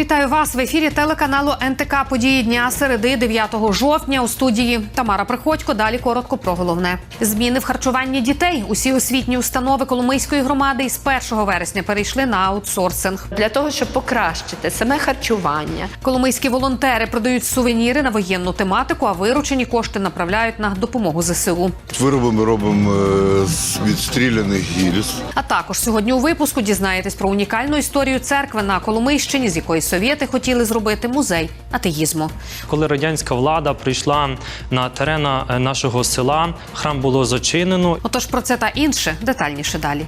Вітаю вас в ефірі телеканалу НТК Події дня середи 9 жовтня у студії Тамара Приходько. Далі коротко про головне зміни в харчуванні дітей. Усі освітні установи Коломийської громади із 1 вересня перейшли на аутсорсинг. для того, щоб покращити саме харчування. Коломийські волонтери продають сувеніри на воєнну тематику, а виручені кошти направляють на допомогу ЗСУ. Вироби ми робимо е, з відстріляних гільз. А також сьогодні у випуску дізнаєтесь про унікальну історію церкви на Коломийщині, з якої совєти хотіли зробити музей атеїзму. Коли радянська влада прийшла на терен е, нашого села, храм було зачинено. Отож про це та інше детальніше далі.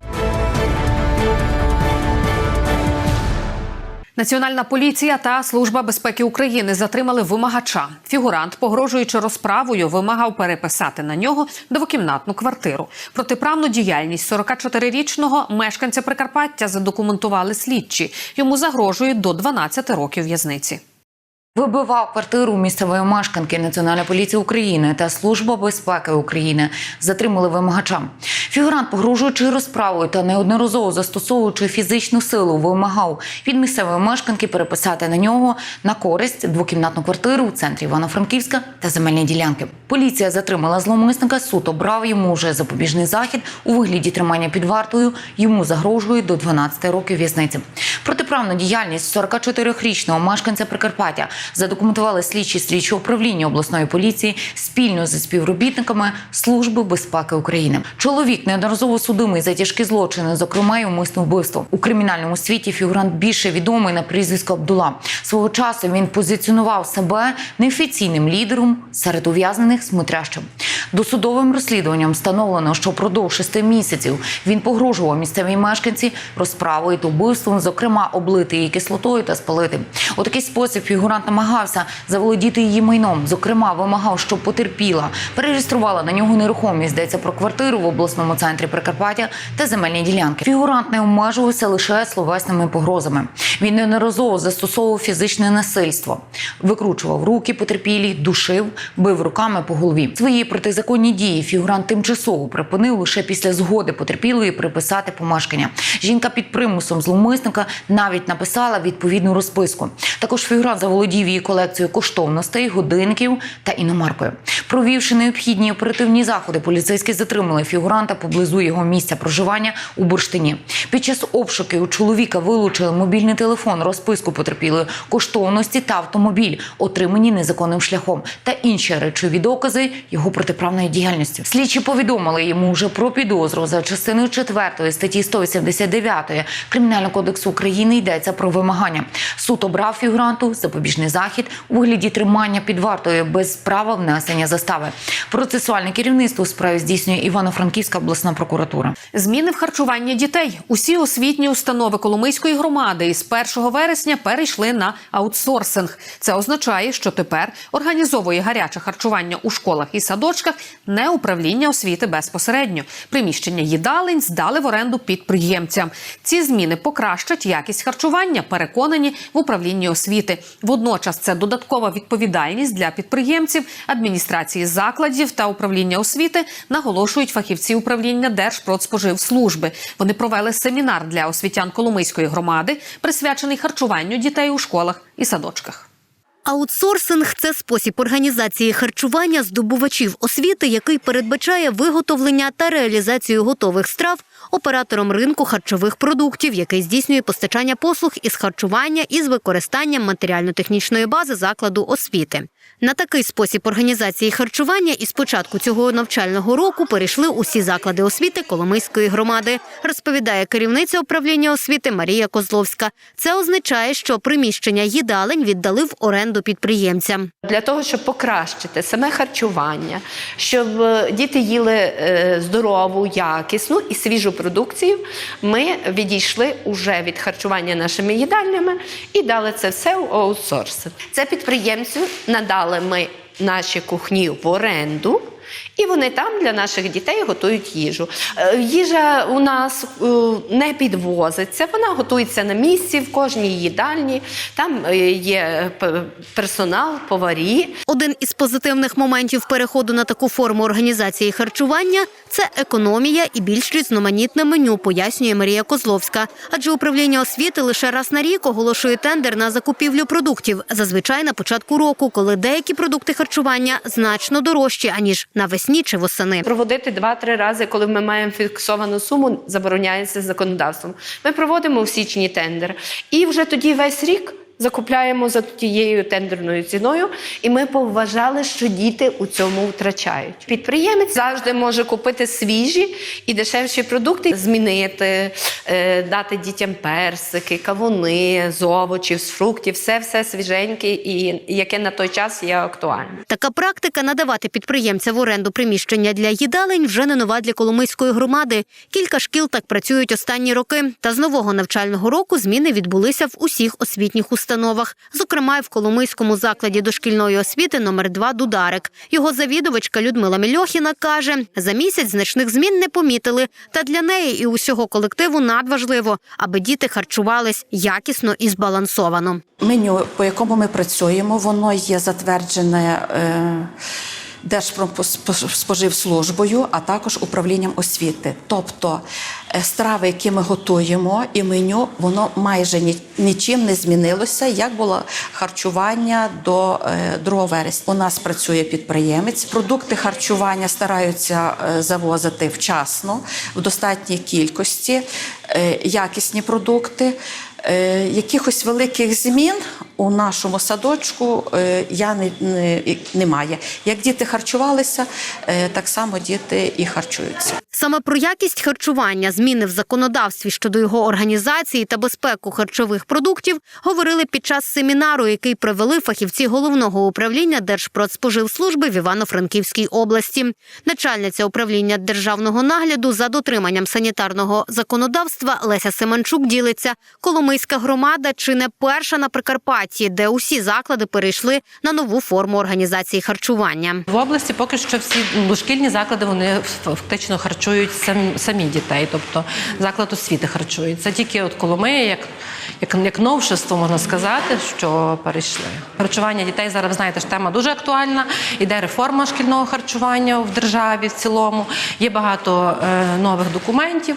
Національна поліція та служба безпеки України затримали вимагача. Фігурант, погрожуючи розправою, вимагав переписати на нього двокімнатну квартиру. Протиправну діяльність 44-річного мешканця Прикарпаття задокументували слідчі. Йому загрожують до 12 років в'язниці. Вибивав квартиру місцевої мешканки Національної поліції України та Служба безпеки України. Затримали вимагача. Фігурант, погрожуючи розправою та неодноразово застосовуючи фізичну силу, вимагав від місцевої мешканки переписати на нього на користь двокімнатну квартиру у центрі Івано-Франківська та земельні ділянки. Поліція затримала зловмисника. Суд обрав йому вже запобіжний захід у вигляді тримання під вартою. Йому загрожує до 12 років в'язниці. Протиправну діяльність 44-річного мешканця Прикарпаття задокументували слідчі слідчого управління обласної поліції спільно зі співробітниками Служби безпеки України. Чоловік неодноразово судимий за тяжкі злочини, зокрема й умисне вбивство. У кримінальному світі фігурант більше відомий на прізвисько Абдула. Свого часу він позиціонував себе неофіційним лідером серед ув'язнених смотрящим. Досудовим розслідуванням встановлено, що впродовж шести місяців він погрожував місцевій мешканці розправою та вбивством, зокрема облити її кислотою та спалити. У такий спосіб фігурант намагався заволодіти її майном. Зокрема, вимагав, щоб потерпіла, перереєструвала на нього нерухомість. Йдеться про квартиру в обласному центрі Прикарпаття та земельні ділянки. Фігурант не обмежувався лише словесними погрозами. Він неодноразово застосовував фізичне насильство, викручував руки потерпілі, душив, бив руками по голові. Свої протизаконні дії фігурант тимчасово припинив лише після згоди потерпілої приписати помешкання. Жінка під примусом зловмисника навіть написала відповідну розписку. Також фігурант заволодів її колекцією коштовностей, годинників та іномаркою. Провівши необхідні оперативні заходи, поліцейські затримали фігуранта поблизу його місця проживання у бурштині. Під час обшуків у чоловіка вилучили мобільний телефон, розписку потерпілої, коштовності та автомобіль, отримані незаконним шляхом, та інші речові докази його протиправної діяльності. Слідчі повідомили йому вже про підозру за частиною 4 статті 189 Кримінального кодексу України йдеться про вимагання. Суд обрав фігуранту запобіжний захід у вигляді тримання під вартою без права внесення застави. Процесуальне керівництво у справі здійснює Івано-Франківська обласна прокуратура. Зміни в харчуванні дітей. Усі освітні установи Коломийської громади із 1 вересня перейшли на аутсорсинг. Це означає, що тепер організовує гаряче харчування у школах і садочках не управління освіти безпосередньо. Приміщення їдалень здали в оренду підприємцям. Ці зміни покращать якість харчування, переконані в управлінні освіти. Водночас це додаткова відповідальність для підприємців, адміністрації закладів та управління освіти, наголошують фахівці управління Держпродспоживслужби. Вони провели семінар для освітян Коломийської громади, присвячений харчуванню дітей у школах і садочках. Аутсорсинг це спосіб організації харчування здобувачів освіти, який передбачає виготовлення та реалізацію готових страв оператором ринку харчових продуктів, який здійснює постачання послуг із харчування із використанням матеріально-технічної бази закладу освіти. На такий спосіб організації харчування із початку цього навчального року перейшли усі заклади освіти Коломийської громади, розповідає керівниця управління освіти Марія Козловська. Це означає, що приміщення їдалень віддали в оренду підприємцям. Для того, щоб покращити саме харчування, щоб е, діти їли е, здорову, якісну і свіжу продукцію, ми відійшли уже від харчування нашими їдальнями і дали це все у аутсорсинг. Це підприємцю надали ми наші кухні в оренду. І вони там для наших дітей готують їжу. Е, Їжа у нас е, не підвозиться, вона готується на місці в кожній їдальні. Там е, є персонал, поварі. Один із позитивних моментів переходу на таку форму організації харчування це економія і більш різноманітне меню, пояснює Марія Козловська. Адже управління освіти лише раз на рік оголошує тендер на закупівлю продуктів, зазвичай на початку року, коли деякі продукти харчування значно дорожчі аніж навесні чи восени. Проводити два-три рази, коли ми маємо фіксовану суму, забороняється законодавством. Ми проводимо в січні тендер, і вже тоді весь рік. Закупляємо за тією тендерною ціною, і ми поважали, що діти у цьому втрачають. Підприємець завжди може купити свіжі і дешевші продукти, змінити, е, дати дітям персики, кавуни з овочів, з фруктів, все все свіженьке і яке на той час є актуальним. Така практика надавати підприємця в оренду приміщення для їдалень вже не нова для Коломийської громади. Кілька шкіл так працюють останні роки. Та з нового навчального року зміни відбулися в усіх освітніх установах, зокрема й в Коломийському закладі дошкільної освіти номер 2 Дударик. Його завідувачка Людмила Мільохіна каже: за місяць значних змін не помітили. Та для неї і усього колективу надважливо, аби діти харчувались якісно і збалансовано. Меню, по якому ми працюємо, воно є затверджене е, Держпродспоживслужбою, а також управлінням освіти. Тобто страви, які ми готуємо, і меню, воно майже нічим не змінилося, як було харчування до е, 2 вересня. У нас працює підприємець. Продукти харчування стараються е, завозити вчасно, в достатній кількості, е, якісні продукти. Е, Якихось великих змін у нашому садочку е, я не, не, немає. Як діти харчувалися, е, так само діти і харчуються. Саме про якість харчування, зміни в законодавстві щодо його організації та безпеку харчових продуктів говорили під час семінару, який провели фахівці головного управління Держпродспоживслужби в Івано-Франківській області. Начальниця управління державного нагляду за дотриманням санітарного законодавства Леся Семенчук ділиться. Коломийська громада чи не перша на Прикарпатті, де усі заклади перейшли на нову форму організації харчування. В області поки що всі дошкільні заклади вони фактично харчують самі, самі дітей, тобто заклад освіти харчується. Тільки от Коломия, як, як, як новшество можна сказати, що перейшли. Харчування дітей зараз знаєте, ж тема дуже актуальна. Іде реформа шкільного харчування в державі в цілому. Є багато е, нових документів,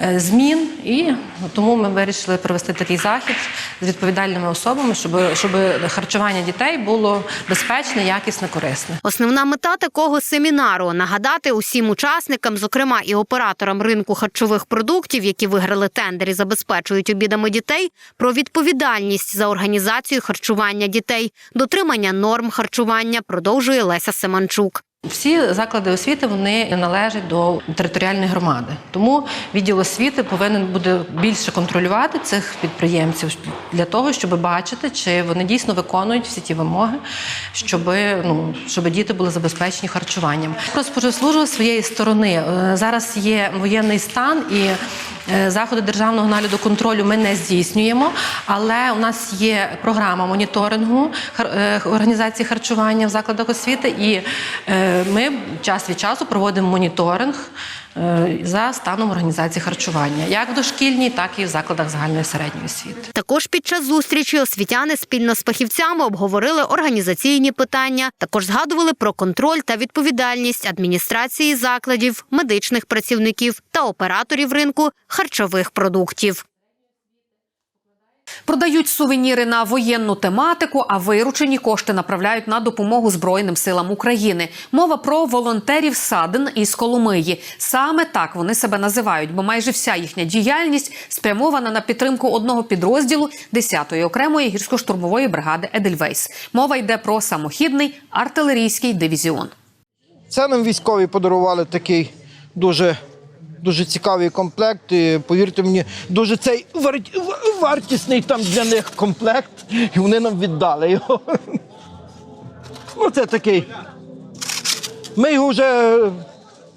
е, змін, і тому ми вирішили провести такий захід з відповідальними особами, щоб, щоб харчування дітей було безпечне, якісне, корисне. Основна мета такого семінару нагадати усім учасникам, зокрема і операторам ринку харчових продуктів, які виграли тендер і забезпечують обідами дітей, про відповідальність за організацію харчування дітей, дотримання норм харчування, продовжує Леся Семанчук. Всі заклади освіти вони належать до територіальної громади. Тому відділ освіти повинен буде більше контролювати цих підприємців для того, щоб бачити, чи вони дійсно виконують всі ті вимоги, щоб, ну, щоб діти були забезпечені харчуванням. Проспоживслужба з своєї сторони е, зараз є воєнний стан і. е, Заходи державного нагляду контролю ми не здійснюємо, але у нас є програма моніторингу е, організації харчування в закладах освіти, і ми час від часу проводимо моніторинг е, за станом організації харчування, як в дошкільній, так і в закладах загальної середньої освіти. Також під час зустрічі освітяни спільно з фахівцями обговорили організаційні питання. Також згадували про контроль та відповідальність адміністрації закладів, медичних працівників та операторів ринку харчових продуктів. Продають сувеніри на воєнну тематику, а виручені кошти направляють на допомогу Збройним силам України. Мова про волонтерів Садин із Коломиї. Саме так вони себе називають, бо майже вся їхня діяльність спрямована на підтримку одного підрозділу 10-ї окремої гірсько-штурмової бригади Едельвейс. Мова йде про самохідний артилерійський дивізіон. Це нам військові подарували такий дуже, дуже цікавий комплект. І, повірте мені, дуже цей вар- вартісний там для них комплект. І вони нам віддали його. Ну, це такий. Ми його вже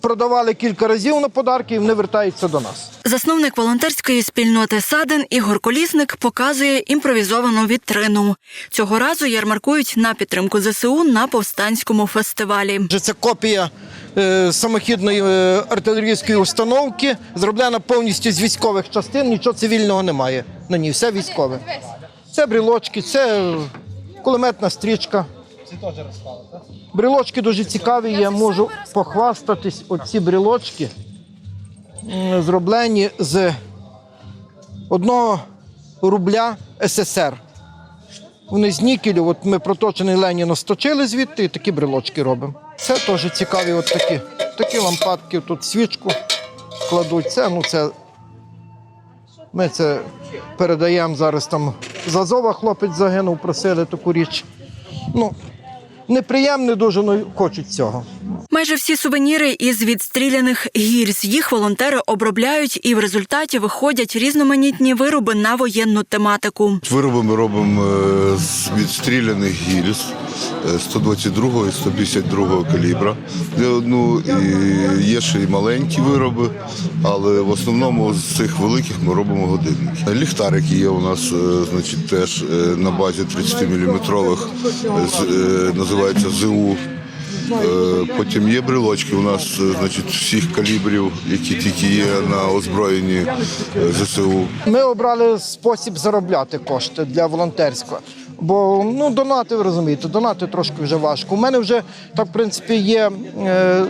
продавали кілька разів на подарки, і вони вертаються до нас. Засновник волонтерської спільноти Саден Ігор Колісник показує імпровізовану вітрину. Цього разу ярмаркують на підтримку ЗСУ на повстанському фестивалі. Вже Це копія е, самохідної е, артилерійської установки, зроблена повністю з військових частин, нічого цивільного немає. На ній все військове. Це брілочки, це кулеметна стрічка. Брілочки дуже цікаві, я можу похвастатись. Оці брілочки м, зроблені з одного рубля СССР. Вони з нікелю, от ми проточений Леніно сточили звідти і такі брелочки робимо. Це теж цікаві от такі. Такі лампадки, тут свічку кладуть. Це, ну це. Ми це передаємо зараз там з Азова хлопець загинув, просили таку річ. Ну, неприємне дуже, але хочуть цього. Майже всі сувеніри із відстріляних гільз. Їх волонтери обробляють і в результаті виходять різноманітні вироби на воєнну тематику. Вироби ми робимо е, з відстріляних гільз е, 122 і 152 калібра. Де, ну, і є ще й маленькі вироби, але в основному з цих великих ми робимо годинники. Ліхтарики є у нас, е, значить, теж е, на базі 30-мм, називається ЗУ. Е, Потім є брелочки у нас, е, значить, всіх калібрів, які тільки є на озброєнні е, ЗСУ. Ми обрали спосіб заробляти кошти для волонтерського. Бо ну донати, ви розумієте, донати трошки вже важко. У мене вже так, в принципі, є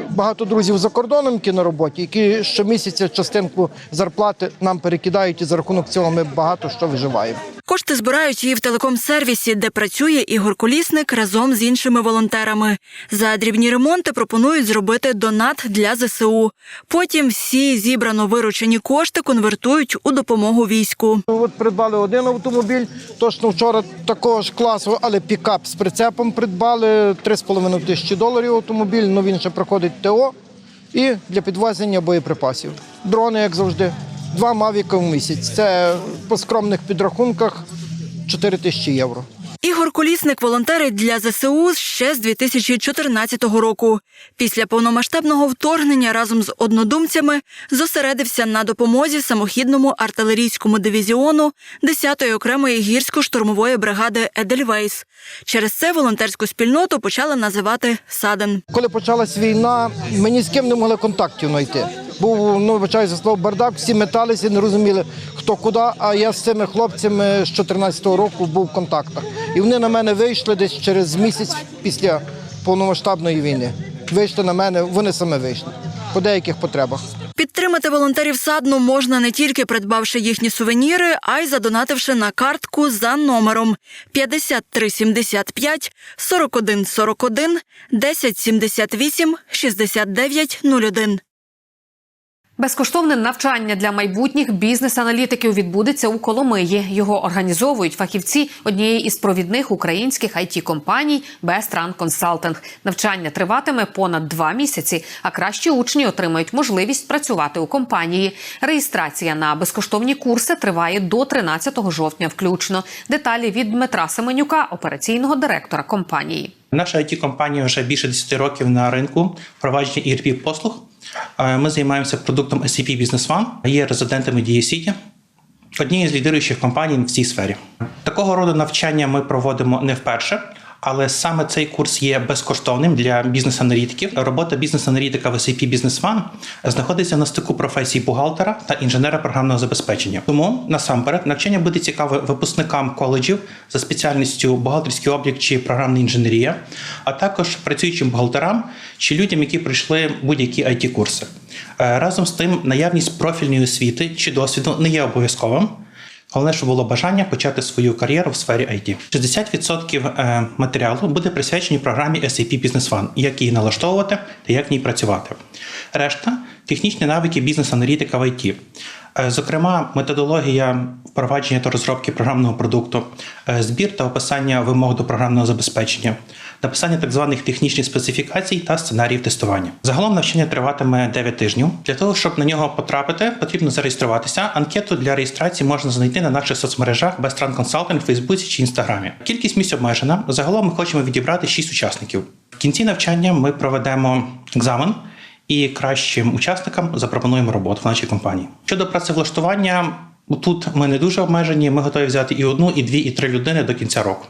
багато друзів за кордоном, які на роботі, які щомісяця частинку зарплати нам перекидають, і за рахунок цього ми багато що виживаємо. Кошти збирають і в телеком-сервісі, де працює Ігор Колісник разом з іншими волонтерами. За дрібні ремонти пропонують зробити донат для ЗСУ. Потім всі зібрано виручені кошти конвертують у допомогу війську. Ну, От придбали один автомобіль, точно вчора такого ж класу, але пікап з прицепом придбали 3,5 тисячі доларів автомобіль, ну він ще проходить ТО і для підвезення боєприпасів. Дрони, як завжди, два мавіка в місяць. Це по скромних підрахунках 4 тисячі євро. Ігор Колісник волонтерить для ЗСУ ще з 2014 року. Після повномасштабного вторгнення разом з однодумцями зосередився на допомозі самохідному артилерійському дивізіону 10-ї окремої гірсько-штурмової бригади Едельвейс. Через це волонтерську спільноту почали називати Саден. Коли почалась війна, ми ні з ким не могли контактів знайти. Був, ну, вибачаю за слово, бардак, всі металися, не розуміли, хто куди. А я з цими хлопцями з 2014 року був в контактах. І вони на мене вийшли десь через місяць після повномасштабної війни. Вийшли на мене, вони саме вийшли по деяких потребах. Підтримати волонтерів садну можна не тільки придбавши їхні сувеніри, а й задонативши на картку за номером 5375 41 41 1078 69 01. Безкоштовне навчання для майбутніх бізнес-аналітиків відбудеться у Коломиї. Його організовують фахівці однієї із провідних українських it компаній Bestran Consulting. Навчання триватиме понад два місяці, а кращі учні отримають можливість працювати у компанії. Реєстрація на безкоштовні курси триває до 13 жовтня, включно. Деталі від Дмитра Семенюка, операційного директора компанії. Наша it компанія вже більше 10 років на ринку впровадження ERP послуг. Е, Ми займаємося продуктом SAP Business One, є резидентами Дії Сіті, однією з лідируючих компаній в цій сфері. Такого роду навчання ми проводимо не вперше. Але саме цей курс є безкоштовним для бізнес-аналітиків. Робота бізнес-аналітика в SAP Business One знаходиться на стику професій бухгалтера та інженера програмного забезпечення. Тому насамперед навчання буде цікаве випускникам коледжів за спеціальністю бухгалтерський облік чи програмна інженерія, а також працюючим бухгалтерам чи людям, які пройшли будь-які it курси Е, Разом з тим, наявність профільної освіти чи досвіду не є обов'язковим. Головне, що було бажання почати свою кар'єру в сфері IT. 60% е, матеріалу буде присвячені програмі SAP Business One, як її налаштовувати та як в ній працювати. Решта технічні навики бізнес-аналітика в IT. Е, Зокрема, методологія впровадження та розробки програмного продукту, е, збір та описання вимог до програмного забезпечення, написання так званих технічних специфікацій та сценаріїв тестування. Загалом навчання триватиме 9 тижнів. Для того, щоб на нього потрапити, потрібно зареєструватися. Анкету для реєстрації можна знайти на наших соцмережах Bestran Consulting, Фейсбуці чи Інстаграмі. Кількість місць обмежена. Загалом ми хочемо відібрати 6 учасників. В кінці навчання ми проведемо екзамен. І кращим учасникам запропонуємо роботу в нашій компанії. Щодо працевлаштування, тут ми не дуже обмежені. Ми готові взяти і одну, і дві, і три людини до кінця року.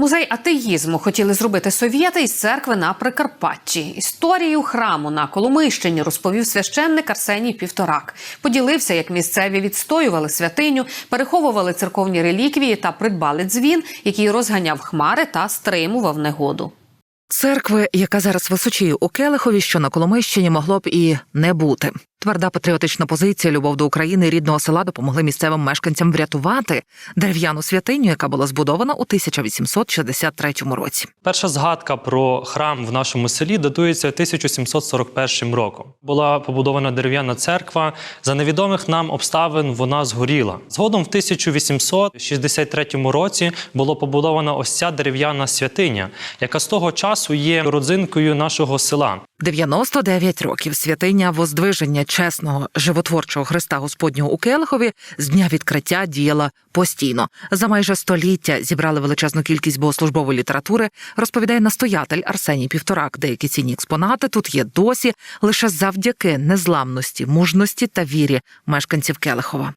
Музей атеїзму хотіли зробити совєти із церкви на Прикарпатті. Історію храму на Коломийщині розповів священник Арсеній Півторак. Поділився, як місцеві відстоювали святиню, переховували церковні реліквії та придбали дзвін, який розганяв хмари та стримував негоду. Церкви, яка зараз височіє у Келихові, що на Коломийщині могло б і не бути. Тверда патріотична позиція, любов до України і рідного села допомогли місцевим мешканцям врятувати дерев'яну святиню, яка була збудована у 1863 році. Перша згадка про храм в нашому селі датується 1741 роком. Була побудована дерев'яна церква. За невідомих нам обставин вона згоріла. Згодом в 1863 році було побудована ось ця дерев'яна святиня, яка з того часу є родзинкою нашого села. 99 років святиня Воздвиження чесного животворчого Христа Господнього у Келихові з дня відкриття діяла постійно. За майже століття зібрали величезну кількість богослужбової літератури. Розповідає настоятель Арсеній Півторак. Деякі цінні експонати тут є досі лише завдяки незламності, мужності та вірі мешканців Келихова.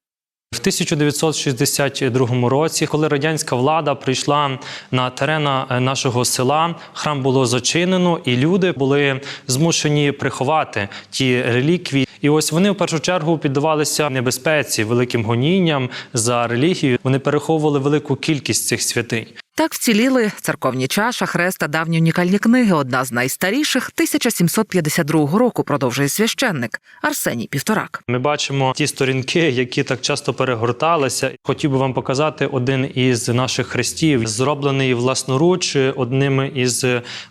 В 1962 році, коли радянська влада прийшла на терена е, нашого села, храм було зачинено, і люди були змушені приховати ті реліквії. І ось вони в першу чергу піддавалися небезпеці, великим гонінням за релігію. Вони переховували велику кількість цих святинь. Так вціліли церковні чаша, хрест та давні унікальні книги. Одна з найстаріших 1752 року. Продовжує священник Арсеній Півторак. Ми бачимо ті сторінки, які так часто перегорталися. Хотів би вам показати один із наших хрестів, зроблений власноруч одним із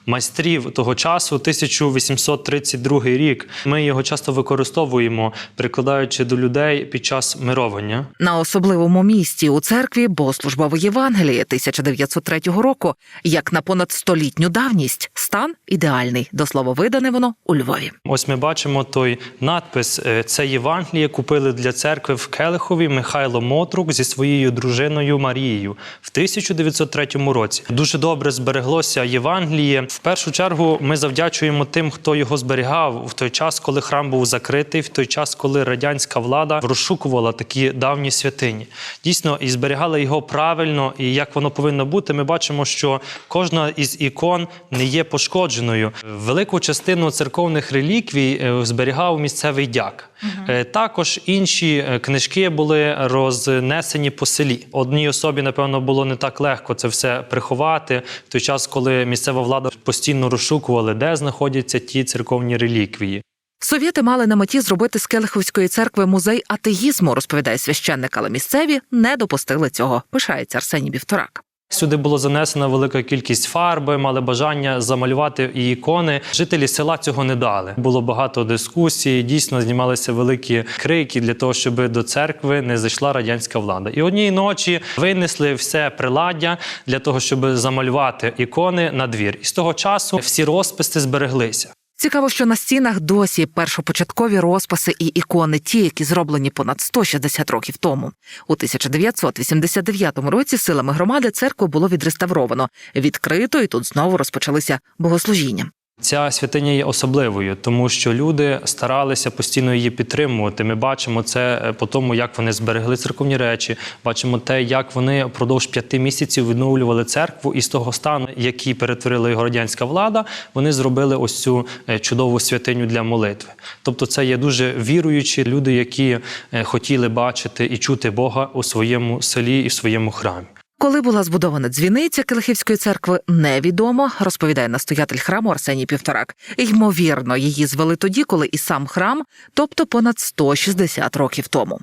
майстрів того часу, 1832 рік. Ми його часто використовуємо, прикладаючи до людей під час мировання. На особливому місці у церкві богослужбове Євангеліє 1903 року, як на понад столітню давність, стан ідеальний. До слова видане воно у Львові. Ось ми бачимо той надпис. е, Це Євангеліє купили для церкви в Келихові Михайло Мотрук зі своєю дружиною Марією в 1903 році. Дуже добре збереглося Євангеліє. В першу чергу ми завдячуємо тим, хто його зберігав в той час, коли храм був закритий, в той час, коли радянська влада розшукувала такі давні святині. Дійсно, і зберігала його правильно, і як воно повинно бути. Ми бачимо, що кожна із ікон не є пошкодженою. Велику частину церковних реліквій е, зберігав місцевий дяк. Е, Також інші е, книжки були рознесені по селі. Одній особі, напевно, було не так легко це все приховати в той час, коли місцева влада постійно розшукували, де знаходяться ті церковні реліквії. Совєти мали на меті зробити з Келиховської церкви музей атеїзму, розповідає священник, але місцеві не допустили цього. Пишається Арсеній Бівторак. Сюди було занесена велика кількість фарби, мали бажання замалювати і ікони. Жителі села цього не дали. Було багато дискусій. Дійсно знімалися великі крики для того, щоб до церкви не зайшла радянська влада. І однієї ночі винесли все приладдя для того, щоб замалювати ікони на двір. І з того часу всі розписи збереглися. Цікаво, що на стінах досі першопочаткові розписи і ікони, ті, які зроблені понад 160 років тому. У 1989 році силами громади церкву було відреставровано, відкрито, і тут знову розпочалися богослужіння. Ця святиня є особливою, тому що люди старалися постійно її підтримувати. Ми бачимо це е, по тому, як вони зберегли церковні речі. Бачимо те, як вони впродовж п'яти місяців відновлювали церкву, і з того стану, який перетворила його радянська влада, вони зробили ось цю е, чудову святиню для молитви. Тобто, це є дуже віруючі люди, які е, хотіли бачити і чути Бога у своєму селі і в своєму храмі. Коли була збудована дзвіниця Келихівської церкви, невідомо, розповідає настоятель храму Арсеній Півторак. Ймовірно, її звели тоді, коли і сам храм, тобто понад 160 років тому.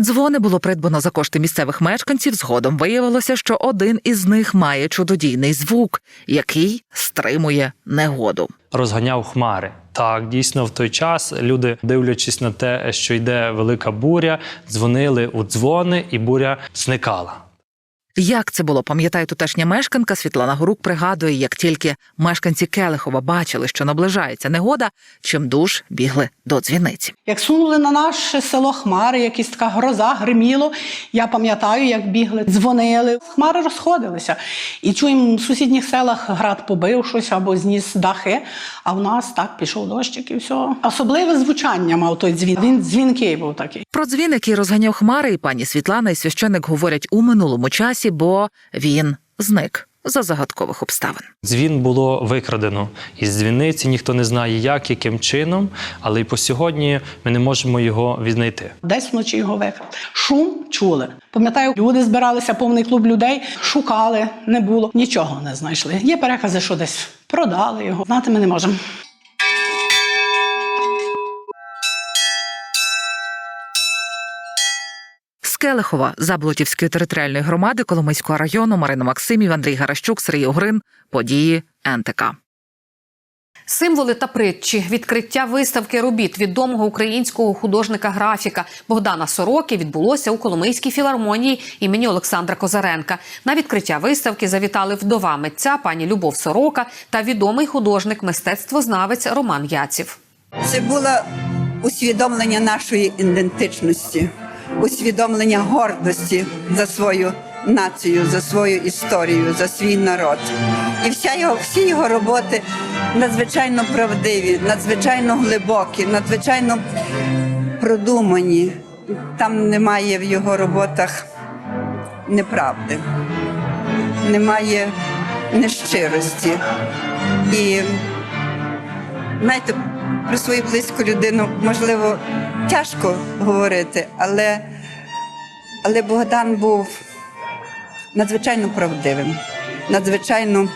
Дзвони було придбано за кошти місцевих мешканців. Згодом виявилося, що один із них має чудодійний звук, який стримує негоду. розганяв хмари. Так, дійсно, в той час люди, дивлячись на те, що йде велика буря, дзвонили у дзвони, і буря зникала. Як це було, пам'ятає тутешня мешканка Світлана Горук пригадує, як тільки мешканці Келихова бачили, що наближається негода, чимдуж бігли до дзвіниці. Як сунули на наше село хмари, якась така гроза гриміло. Я пам'ятаю, як бігли, дзвонили. Хмари розходилися. І чуємо, в сусідніх селах град побив щось або зніс дахи. А в нас так пішов дощик і все. Особливе звучання мав той дзвін. Він дзвінкий був такий. Про дзвін, який розганяв хмари, і пані Світлана і священик говорять у минулому часі, бо він зник за загадкових обставин. Дзвін було викрадено із дзвіниці. Ніхто не знає, як, яким чином, але й по сьогодні ми не можемо його віднайти. Десь вночі його викрали. Шум чули. Пам'ятаю, люди збиралися, повний клуб людей, шукали, не було, нічого не знайшли. Є перекази, що десь продали його. Знати ми не можемо. Келихова, Заблотівської територіальної громади Коломийського району Марина Максимів, Андрій Гаращук, Сергій Огрин. Події НТК. Символи та притчі, відкриття виставки робіт відомого українського художника-графіка Богдана Сороки відбулося у Коломийській філармонії імені Олександра Козаренка. На відкриття виставки завітали вдова митця пані Любов Сорока та відомий художник мистецтвознавець Роман Яців. Це було усвідомлення нашої ідентичності, усвідомлення гордості за свою націю, за свою історію, за свій народ. І вся його, всі його роботи надзвичайно правдиві, надзвичайно глибокі, надзвичайно продумані. Там немає в його роботах неправди, немає нещирості. І знаєте, про свою близьку людину можливо тяжко говорити, але, але Богдан був надзвичайно правдивим, надзвичайно,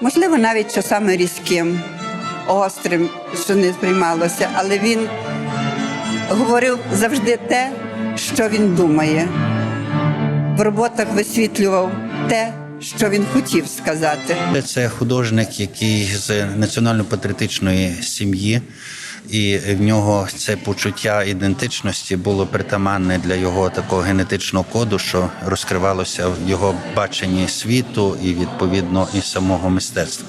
можливо, навіть часами різким, гострим, що не сприймалося, але він говорив завжди те, що він думає. В роботах висвітлював те, що він хотів сказати. Це художник, який з національно-патріотичної сім'ї, і в нього це почуття ідентичності було притаманне для його такого генетичного коду, що розкривалося в його баченні світу і відповідно і самого мистецтва.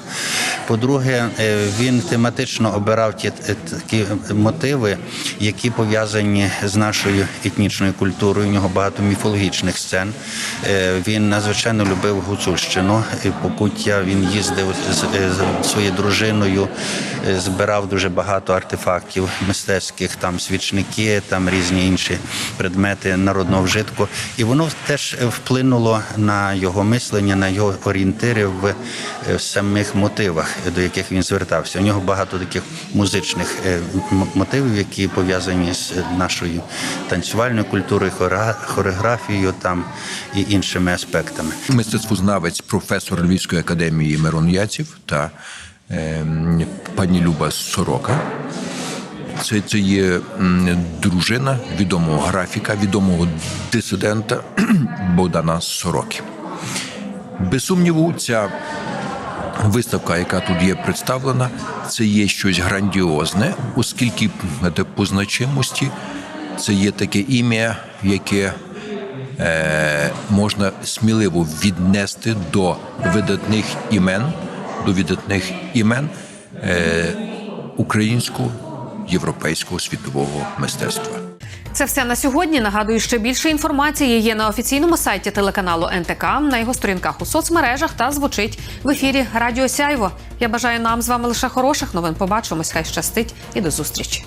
По-друге, е, він тематично обирав ті е, такі мотиви, які пов'язані з нашою етнічною культурою. У нього багато міфологічних сцен. Е, Він надзвичайно любив Гуцульщину. Покуття він їздив з своєю дружиною, збирав дуже багато артефактів мистецьких, там свічники, там різні інші предмети народного вжитку. І воно теж вплинуло на його мислення, на його орієнтири в е, самих мотивах, до яких він звертався. У нього багато таких музичних е, мотивів, які пов'язані з нашою танцювальною культурою, хореографією там і іншими аспектами. Мистецтвознавець, професор Львівської академії Мирон Яців та ем, пані Люба Сорока. Це, це є дружина відомого графіка, відомого дисидента Богдана Сороки. Без сумніву, ця виставка, яка тут є представлена, це є щось грандіозне, оскільки по значимості це є таке ім'я, яке е, можна сміливо віднести до видатних імен, до видатних імен е, українського, європейського світового мистецтва. Це все на сьогодні. Нагадую, ще більше інформації є на офіційному сайті телеканалу НТК, на його сторінках у соцмережах та звучить в ефірі Радіо Сяйво. Я бажаю нам з вами лише хороших новин. Побачимось, хай щастить і до зустрічі.